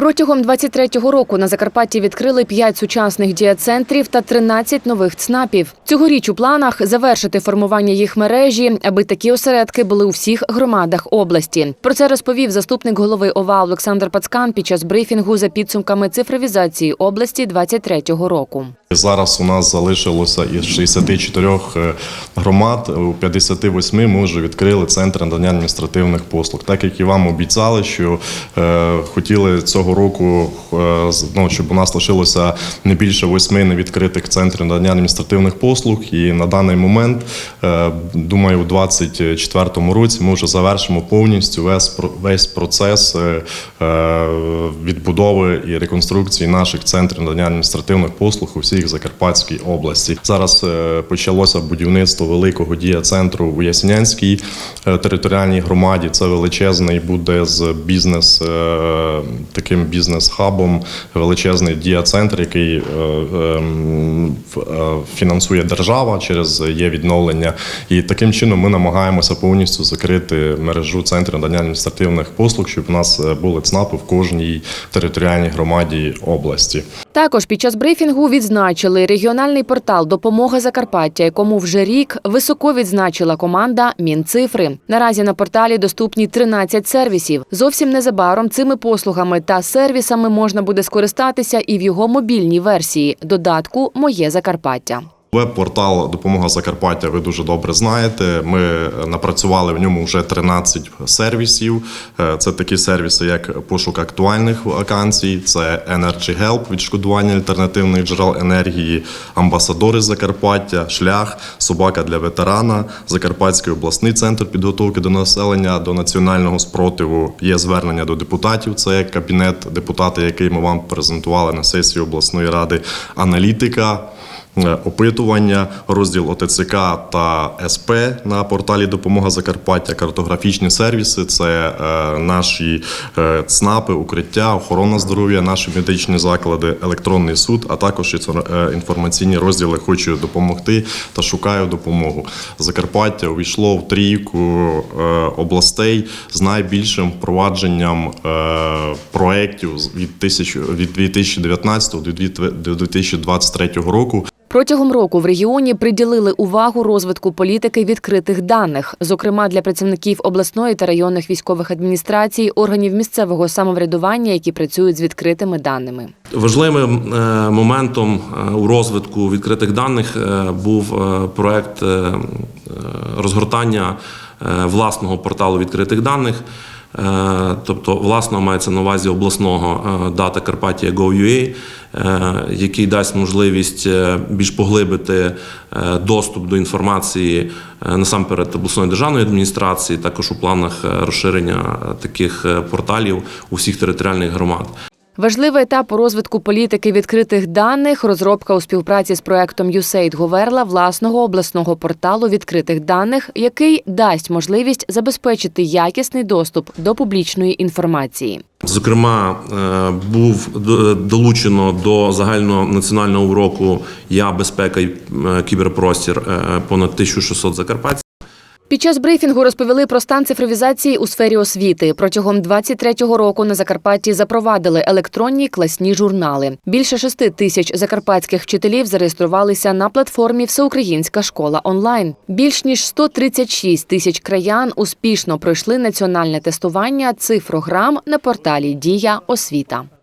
Протягом 23-го року на Закарпатті відкрили 5 сучасних діацентрів та 13 нових ЦНАПів. Цьогоріч у планах завершити формування їх мережі, аби такі осередки були у всіх громадах області. Про це розповів заступник голови ОВА Олександр Пацкан під час брифінгу за підсумками цифровізації області 23-го року. Зараз у нас залишилося із 64 е, громад, у 58 ми вже відкрили центр надання адміністративних послуг. Так як і вам обіцяли, що е, хотіли цього року, е, ну, щоб у нас лишилося не більше восьми невідкритих центрів надання адміністративних послуг. І на даний момент, е, думаю, у 2024 році ми вже завершимо повністю весь, весь процес е, е, відбудови і реконструкції наших центрів надання адміністративних послуг у всіх Закарпатській області. Зараз е, почалося будівництво великого дія-центру у Яснянській е, територіальній громаді. Це величезний буде з бізнес е, таким бізнес-хабом, величезний дія-центр, який ем, фінансує держава через є відновлення. І таким чином ми намагаємося повністю закрити мережу центрів надання адміністративних послуг, щоб у нас були ЦНАПи в кожній територіальній громаді області. Також під час брифінгу відзначили регіональний портал Допомога Закарпаття, якому вже рік високо відзначила команда Мінцифри. Наразі на порталі доступні 13 сервісів. Зовсім незабаром цими послугами та сервісами можна буде скористатися і в його мобільній версії додатку Моє Закарпаття. Веб-портал Допомога Закарпаття ви дуже добре знаєте. Ми напрацювали в ньому вже 13 сервісів. Е, Це такі сервіси, як пошук актуальних вакансій, це Energy Help, відшкодування альтернативних джерел енергії, амбасадори Закарпаття, шлях, собака для ветерана, Закарпатський обласний центр підготовки до населення до національного спротиву. Є звернення до депутатів. Це кабінет депутата, який ми вам презентували на сесії обласної ради, аналітика. Е, опитування, розділ ОТЦК та СП на порталі Допомога Закарпаття, картографічні сервіси це е, наші е, ЦНАПи, укриття, охорона здоров'я, наші медичні заклади, електронний суд, а також інформаційні розділи Хочу допомогти та шукаю допомогу. Закарпаття увійшло в трійку областей з найбільшим впровадженням проєктів від 2019 до 2023 року. Протягом року в регіоні приділили увагу розвитку політики відкритих даних, зокрема для працівників обласної та районних військових адміністрацій, органів місцевого самоврядування, які працюють з відкритими даними. Важливим е, моментом е, у розвитку відкритих даних е, був проект розгортання власного порталу відкритих даних. Е, Тобто, власно, мається на увазі обласного е, дата Карпатія Go.ua, е, який дасть можливість більш поглибити доступ до інформації насамперед обласної державної адміністрації, також у планах розширення таких порталів у всіх територіальних громад. Важливий етап розвитку політики відкритих даних розробка у співпраці з проектом USAID Говерла власного обласного порталу відкритих даних, який дасть можливість забезпечити якісний доступ до публічної інформації. Зокрема, е, був долучено до загального національного уроку Я безпека і е, кіберпростір е, понад 1600 закарпатців. Під час брифінгу розповіли про стан цифровізації у сфері освіти. Протягом 23-го року на Закарпатті запровадили електронні класні журнали. Більше шести тисяч закарпатських вчителів зареєструвалися на платформі Всеукраїнська школа онлайн. Більш ніж 136 тисяч краян успішно пройшли національне тестування цифрограм на порталі Дія освіта.